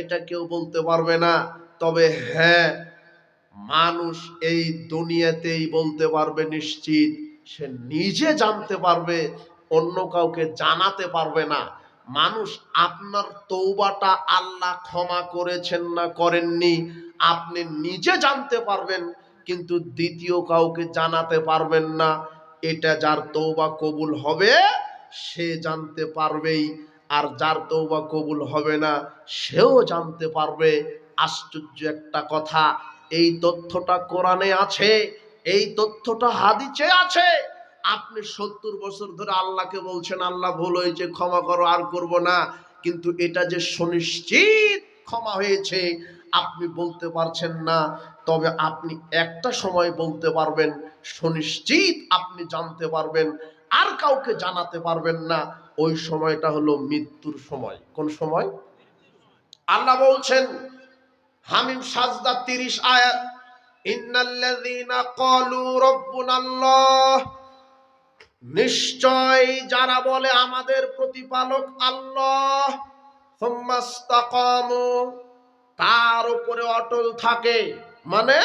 এটা কেউ বলতে পারবে না। তবে হ্যাঁ মানুষ এই দুনিয়াতেই বলতে পারবে নিশ্চিত, সে নিজে জানতে পারবে, অন্য কাউকে জানাতে পারবে না। মানুষ আপনার তৌবাটা আল্লাহ ক্ষমা করেছেন না করেননি, আপনি নিজে জানতে পারবেন, কিন্তু দ্বিতীয় কাউকে জানাতে পারবেন না। এটা যার তৌবা কবুল হবে, সে জানতে পারবেই। আর যার তৌবা কবুল হবে না, সেও জানতে পারবে। আশ্চর্য একটা কথা, এই তথ্যটা কোরআনে আছে, এই তথ্যটা হাদিসে আছে। আপনি সত্তর বছর ধরে আল্লাহকে বলছেন, আল্লাহ ভুল হয়েছে, ক্ষমা করো, আর করব না। কিন্তু এটা যে সুনিশ্চিত ক্ষমা হয়েছে, আপনি বলতে পারছেন না। তবে আপনি একটা সময় বলতে পারবেন, সুনিশ্চিত আপনি জানতে পারবেন আর কাউকে জানাতে পারবেন না। ওই সময়টা হলো মৃত্যুর সময়। কোন সময়? আল্লাহ বলছেন, হামিম সাজদা তিরিশ আয়াত নিশ্চয় যারা বলে আমাদের প্রতিপালক আল্লাহ তার উপরে অটল থাকে মানে